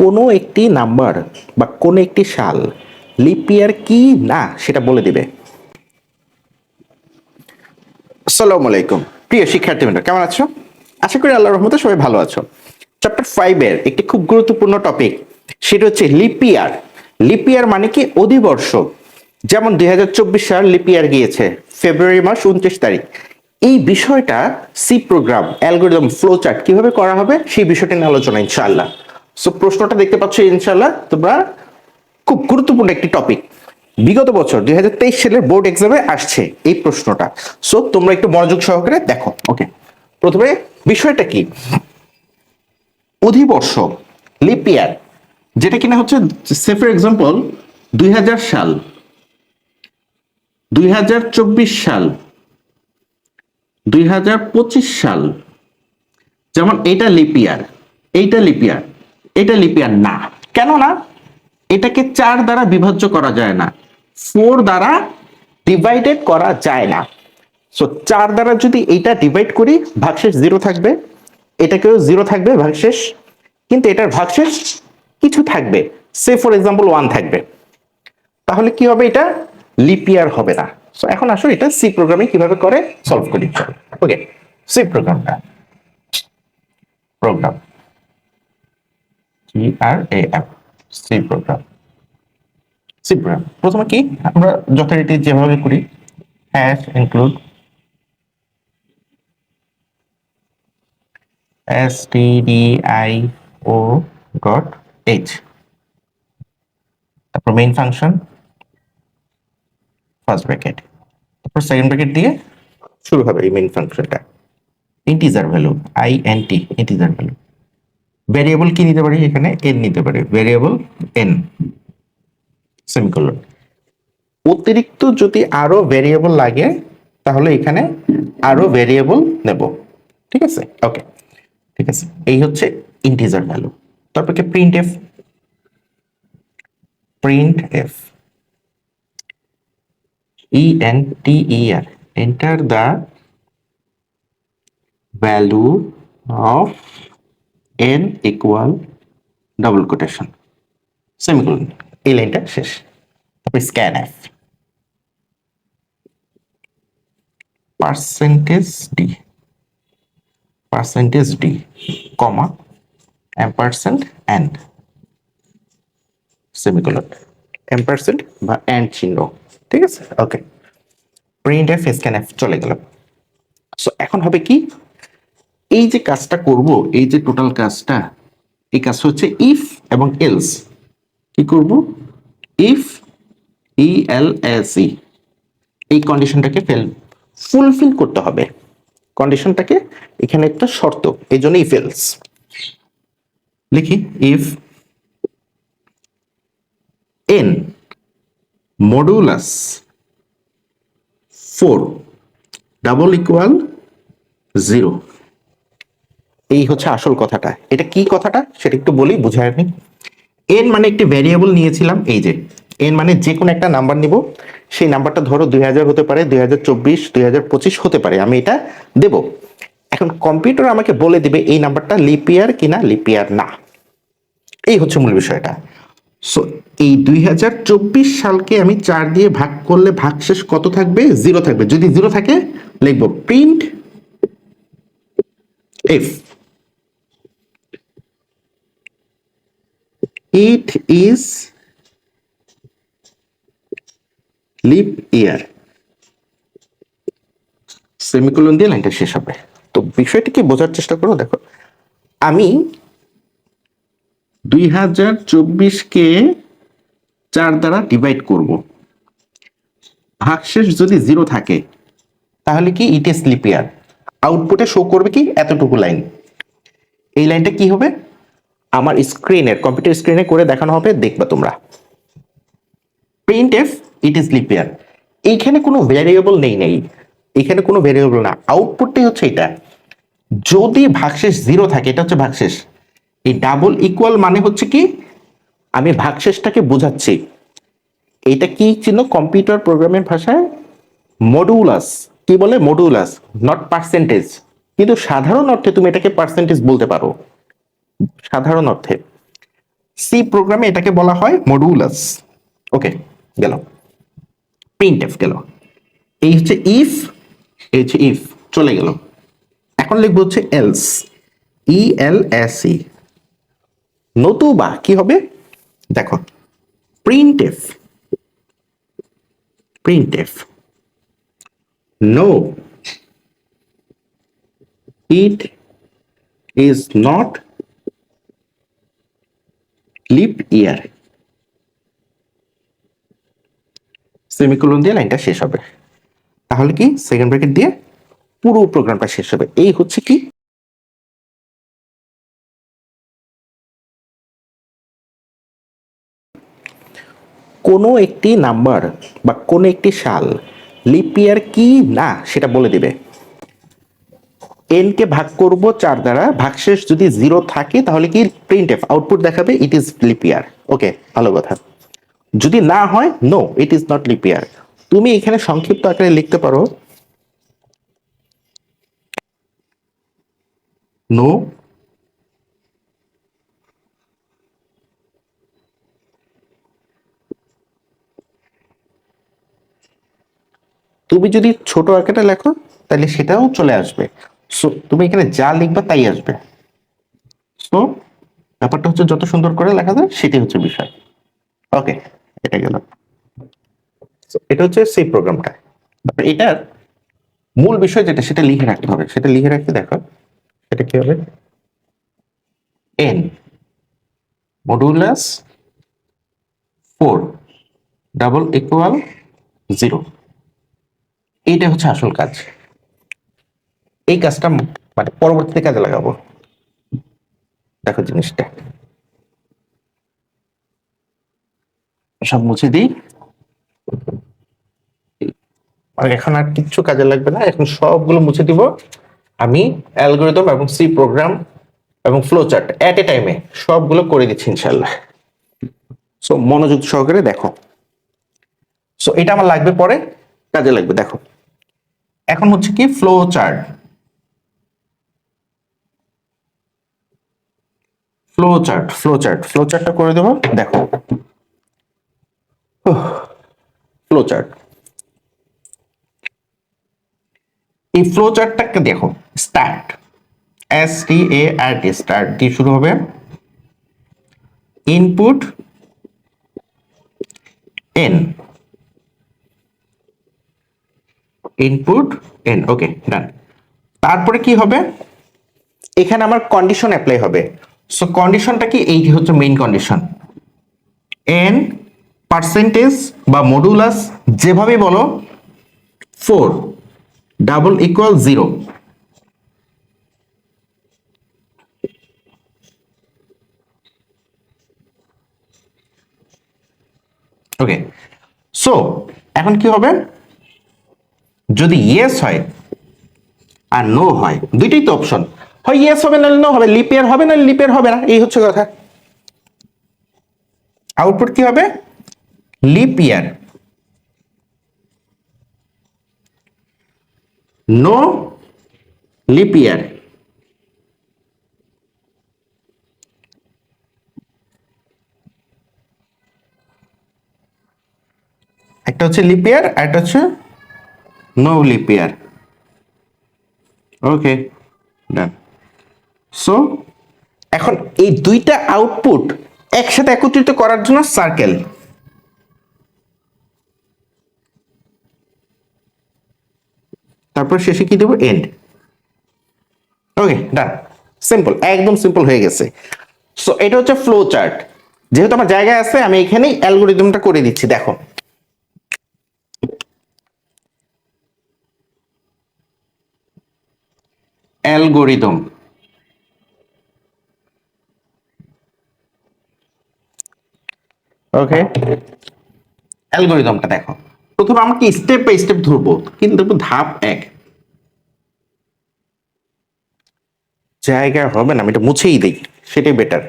কোনো একটি নাম্বার বা কোনো একটি সাল লিপিয়ার কি না সেটা বলে দিবে। আসসালামু আলাইকুম। প্রিয় শিক্ষার্থীবৃন্দ, কেমন আছো? আশা করি আল্লাহর রহমতে সবাই ভালো আছো। চ্যাপ্টার ফাইভের একটি খুব গুরুত্বপূর্ণ টপিক সেটা হচ্ছে লিপিয়ার লিপিয়ার মানে কি? অধিবর্ষ। যেমন দুই হাজার চব্বিশ সাল লিপিয়ার গিয়েছে, ফেব্রুয়ারি মাস উনত্রিশ তারিখ। এই বিষয়টা C program algorithm flow chart কীভাবে করা হবে, সেই বিষয়টা নিয়ে আলোচনা, ইনশাআল্লাহ। সো প্রশ্নটা দেখতে পাচ্ছ, ইনশাআল্লাহ তোমরা খুব গুরুত্বপূর্ণ একটি টপিক বিগত বছর দুই হাজার তেইশ সালের বোর্ড এক্সামে আসছে এই প্রশ্নটা। সো তোমরা একটু মনোযোগ সহকারে দেখো ওকে প্রথমে বিষয়টা কি? অধিবর্ষ লিপিয়ার যেটা কিনা হচ্ছে সে ফর এক্সাম্পল দুই হাজার সাল, দুই হাজার চব্বিশ সাল, দুই হাজার পঁচিশ সাল, যেমন এটা লিপিয়ার এইটা লিপিয়ার এটা লিপিয়ার না। কেন না এটাকে চার দ্বারা বিভাজ্য করা যায় না। ফোর দ্বারা ডিভাইডেড করা যায় না। সো চার দ্বারা যদি এইটা ডিভাইড করি, ভাগশেষ জিরো থাকবে। এটাকেও জিরো থাকবে, ভাগশেষ। কিন্তু এটার ভাগশেষ কিছু থাকবে। সে ফর এক্সাম্পল ওয়ান থাকবে। তাহলে কি হবে এটা? লিপিয়ার হবে না। সো এখন আসো এটা সি প্রোগ্রামে কীভাবে করে? সলভ করি। ওকে সি প্রোগ্রামটা program G R A M C program C program প্রথমে কি? আমরা যথারীতি যেভাবে করি hash include S T D I O dot H তারপর মেইন ফাংশন ফার্স্ট ব্র্যাকেট তারপর সেকেন্ড ব্র্যাকেট দিয়ে শুরু হবে এই মেইন ফাংশনটা integer value I N T integer value variable কি নিতে পারি? এখানে এন নিতে পারি। ভ্যারিয়েবল এন সেমিকোলন অতিরিক্ত যদি আরও ভ্যারিয়েবল লাগে, তাহলে এখানে আরও ভ্যারিয়েবল নেব। ঠিক আছে? ওকে ঠিক আছে? এই হচ্ছে ইন্টিজার ভ্যালু তারপর কি? Print F print F E N T E R enter the value of N equal double quotation semicolon এই লাইনটা শেষ। তারপরে scan F percentage D percentage D comma ampersand and semicolon ampersand বা and চিহ্ন। ঠিক আছে? Okay print F scan F চলে গেল। সো এখন হবে কি? এই যে কাজটা করব, এই যে টোটাল কাজটা, এই কাজ হচ্ছে ইফ এবং এলস কি করব? If E L S E এই কন্ডিশনটাকে ফেল ফুলফিল করতে হবে। কন্ডিশনটাকে এখানে একটা শর্ত, এই জন্য ইফ এলস লিখি if N modulus four double equal zero এই হচ্ছে আসল কথাটা। এটা কি কথাটা? সেটা একটু বলি, বুঝায় নি এন মানে একটি ভ্যারিয়েবল নিয়েছিলাম, এই যে। এন মানে যে কোনো একটা নাম্বার নিব। সেই নাম্বারটা ধরো দুই হাজার হতে পারে, দুই হাজার চব্বিশ হতে পারে, আমি এটা দেব। এখন কম্পিউটার আমাকে বলে দিবে এই নাম্বারটা লিপিয়ার কিনা লিপিয়ার না। এই হচ্ছে মূল বিষয়টা। সো এই দুই হাজার চব্বিশ সালকে আমি চার দিয়ে ভাগ করলে ভাগশেষ কত থাকবে? জিরো থাকবে। যদি জিরো থাকে, লিখব print if it is leap year semicolon দিয়ে লাইনটা শেষ হবে। তো বিষয়টি কি বোঝার চেষ্টা করো, দেখো। আমি দুই হাজার চব্বিশকে চার দ্বারা ডিভাইড করব। ভাগশেষ যদি জিরো থাকে, তাহলে কি ইট ইস লিপ ইয়ার আউটপুটে শো করবে কি? এতটুকু লাইন এই লাইনটা কি হবে? আমার স্ক্রিনের কম্পিউটার স্ক্রিনে করে দেখানো হবে, দেখবা তোমরা। Print F it is leap year এইখানে কোনো ভ্যারিয়েবল নেই নেই। এখানে কোনো ভ্যারিয়েবল না। আউটপুটটাই হচ্ছে এটা। যদি ভাগশেষ জিরো থাকে, এটা হচ্ছে ভাগশেষ। এই ডাবল ইকুয়াল মানে হচ্ছে কি? আমি ভাগশেষটাকে বোঝাচ্ছি। এটা কি চিহ্ন? কম্পিউটার প্রোগ্রামের ভাষায় মডুলাস কি বলে? মডুলাস নট পার্সেন্টেজ কিন্তু সাধারণ অর্থে তুমি এটাকে পার্সেন্টেজ বলতে পারো। সাধারণ অর্থে। সি প্রোগ্রামে এটাকে বলা হয় মডুলাস ওকে গেল। প্রিন্টএফ গেল। এই হচ্ছে ইফ এই হচ্ছে ইফ চলে গেল। এখন লিখব হচ্ছে এলস ই এল এস ই নতুবা কি হবে? দেখো printf printf no it is not leap year. Semicolon দিয়ে লাইনটা শেষ হবে। তাহলে কি? সেকেন্ড ব্র্যাকেট দিয়ে পুরো প্রোগ্রামটা শেষ হবে। এই হচ্ছে কি? কোনো একটি নাম্বার বা কোনো একটি সাল লিপ ইয়ার কি? না, সেটা বলে দিবে। এন কে ভাগ করব চার দ্বারা, ভাগশেষ যদি জিরো থাকে, তাহলে কি প্রিন্ট এফ আউটপুট দেখাবে ইট ইজ লিপিয়ার ওকে ভালো কথা। যদি না হয় no it is not leap year তুমি এখানে সংক্ষিপ্ত আকারে লিখতে পারো। নো তুমি যদি ছোট আকারে লেখো, তাহলে সেটাও চলে আসবে। সো তুমি এখানে যা লিখবা তাই আসবে। সো ব্যাপারটা হচ্ছে যত সুন্দর করে লেখা যায়, সেটাই হচ্ছে বিষয়। ওকে এটা গেল। এটা হচ্ছে সেই প্রোগ্রামটা এটার মূল বিষয় যেটা, সেটা লিখে রাখতে হবে। সেটা লিখে রাখতে দেখো, সেটা কি হবে? N modulus four double equal zero এইটা হচ্ছে আসল কাজ। এই কাজটা মানে পরবর্তীতে কাজে লাগাবো। দেখো জিনিসটা। সব মুছে দিই। আর এখন আর কিচ্ছু কাজে লাগবে না। এখন সবগুলো মুছে দিব। আমি অ্যালগোরিদম এবং সি প্রোগ্রাম এবং ফ্লো চার্ট এট এ টাইমে সবগুলো করে দিচ্ছি ইনশাল্লাহ সো মনোযোগ সহকারে দেখো। সো এটা আমার লাগবে পরে, কাজে লাগবে, দেখো। এখন হচ্ছে কি flow chart flow chart flow chart flow চার্টটা করে দেবো, দেখো। ফ্লো চার্ট এই ফ্লো চার্টটাকে দেখো start S T A R T start দিয়ে শুরু হবে। Input N input N okay done তারপরে কি হবে? এখানে আমার কন্ডিশন অ্যাপ্লাই হবে। সো কন্ডিশনটা কি? এই হচ্ছে মেইন কন্ডিশন এন পার্সেন্টেজ বা মডুলাস যেভাবে বলো four double equal zero okay so এখন কি হবে? যদি ইয়েস হয় আর নো হয়, দুইটাই তো অপশন হয় ইয়েস হবে না নো হবে লিপিয়ার হবে না লিপিয়ার হবে না, এই হচ্ছে কথা। আউটপুট কি হবে? লিপিয়ার নো লিপিয়ার একটা হচ্ছে লিপিয়ার আর একটা হচ্ছে no leap year okay done so এখন এই দুইটা আউটপুট একসাথে একত্রিত করার জন্য সার্কেল তারপর শেষে কি দেবো? এন্ড ওকে ডান সিম্পল একদম সিম্পল হয়ে গেছে। সো এটা হচ্ছে ফ্লো চার্ট যেহেতু আমার জায়গায় আছে, আমি এখানেই অ্যালগোরিদমটা করে দিচ্ছি, দেখো। অ্যালগোরিদম। ওকে অ্যালগোরিদমটা দেখো। প্রথমে আমাকে স্টেপ বাই স্টেপ ধরবো? কিন্তু ধাপ এক। জায়গা হবে না আমি এটা মুছেই দিই সেটাই বেটার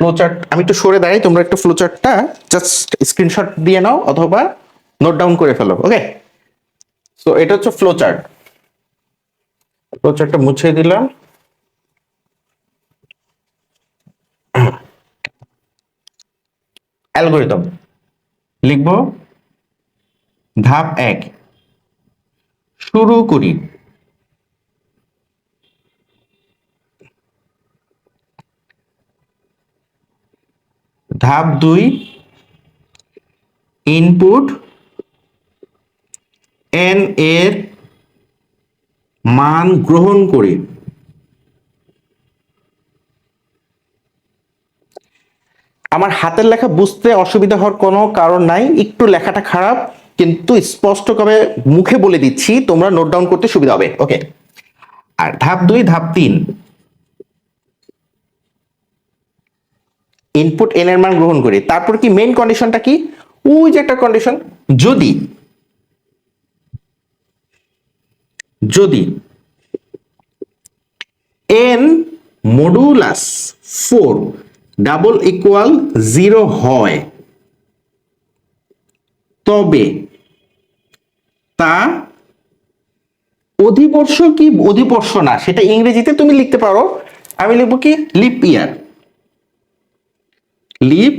ফ্লোচার্ট আমি একটু সরে দাঁড়াই তোমরা একটু ফ্লোচার্টটা জাস্ট স্ক্রিনশট দিয়ে নাও অথবা নোট ডাউন করে ফেলো ওকে সো এটা হচ্ছে ফ্লোচার্ট প্রচারটা মুছে দিলাম। অ্যালগোরিদম। লিখব ধাপ এক। শুরু করি। ধাপ দুই। ইনপুট এন এর মান গ্রহণ করি। আমার হাতের লেখা বুঝতে অসুবিধা হওয়ার কোনো কারণ নাই, একটু লেখাটা খারাপ, কিন্তু স্পষ্টভাবে মুখে বলে দিচ্ছি, তোমরা নোট ডাউন করতে সুবিধা হবে ওকে আর ধাপ দুই, ধাপ তিন। ইনপুট এন এর মান গ্রহণ করি। তারপর কি মেইন কন্ডিশনটা কি? ওই যে একটা কন্ডিশন যদি যদি N modulus four double equal zero হয়, তবে তা অধিবর্ষ কি অধিবর্ষ না? সেটা ইংরেজিতে তুমি লিখতে পারো। আমি লিখব কি? লিপ ইয়ার লিপ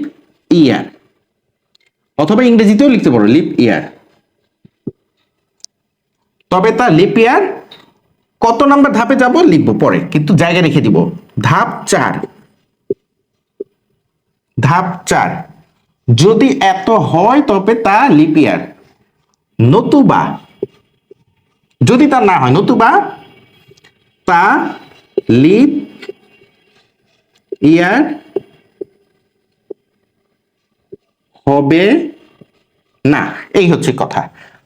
ইয়ার অথবা ইংরেজিতেও লিখতে পারো লিপ ইয়ার তবে তা লিপ ইয়ার কত নাম্বার ধাপে যাব লিখব পরে, কিন্তু জায়গা রেখে দিব। ধাপ চার। ধাপ চার। যদি এত হয় তবে তা লিপ ইয়ার নতুবা। যদি তা না হয়, নতুবা তা লিপ ইয়ার হবে না। এই হচ্ছে কথা।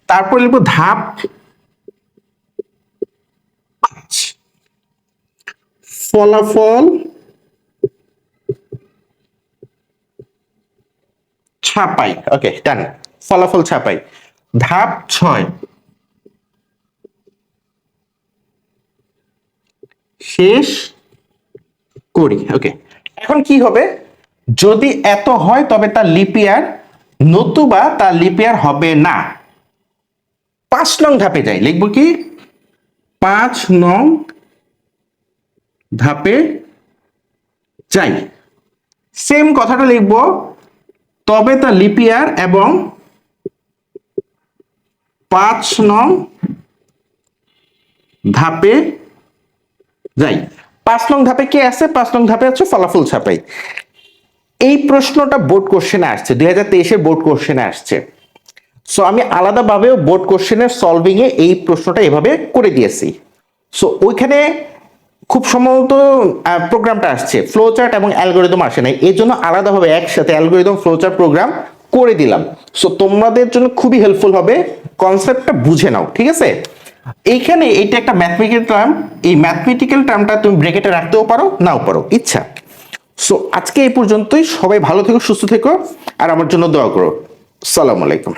তারপর লিখব ধাপ ফলাফল ছাপাই। ওকে ডান ফলাফল ছাপাই। ধাপ ছয়। শেষ করি। ওকে এখন কি হবে? যদি এত হয়, তবে তার লিপিয়ার নতুবা তার লিপিয়ার হবে না। পাঁচ নং ধাপে যাই। লিখব কি? পাঁচ নং ধাপে যাই। সেম কথাটা লিখব, তবে তা লিপিয়ার এবং পাঁচ নং ধাপে যাই। পাঁচ নং ধাপে কে আছে? পাঁচ নং ধাপে আছে ফলাফল ছাপাই। এই প্রশ্নটা বোর্ড কোশ্চেনে আসছে, দুই হাজার তেইশের বোর্ড কোশ্চেনে আসছে। সো আমি আলাদাভাবেও বোর্ড কোশ্চেনের সলভিং এ এই প্রশ্নটা এভাবে করে দিয়েছি। সো ওইখানে খুব সম্ভবত প্রোগ্রামটা আসছে। ফ্লো চার্ট এবং অ্যালগোরিদম আসে নাই। এই জন্য আলাদাভাবে একসাথে অ্যালগোরিদম ফ্লো চার্ট প্রোগ্রাম করে দিলাম। সো তোমাদের জন্য খুবই হেল্পফুল হবে। কনসেপ্টটা বুঝে নাও, ঠিক আছে? এইখানে এটা একটা ম্যাথমেটিক্যাল টার্ম এই ম্যাথমেটিক্যাল টার্মটা তুমি ব্রেকেটে রাখতেও পারো, নাও পারো। ইচ্ছা। সো আজকে এই পর্যন্তই। সবাই ভালো থেকো, সুস্থ থেকো। আর আমার জন্য দোয়া করো। সালাম আলাইকুম।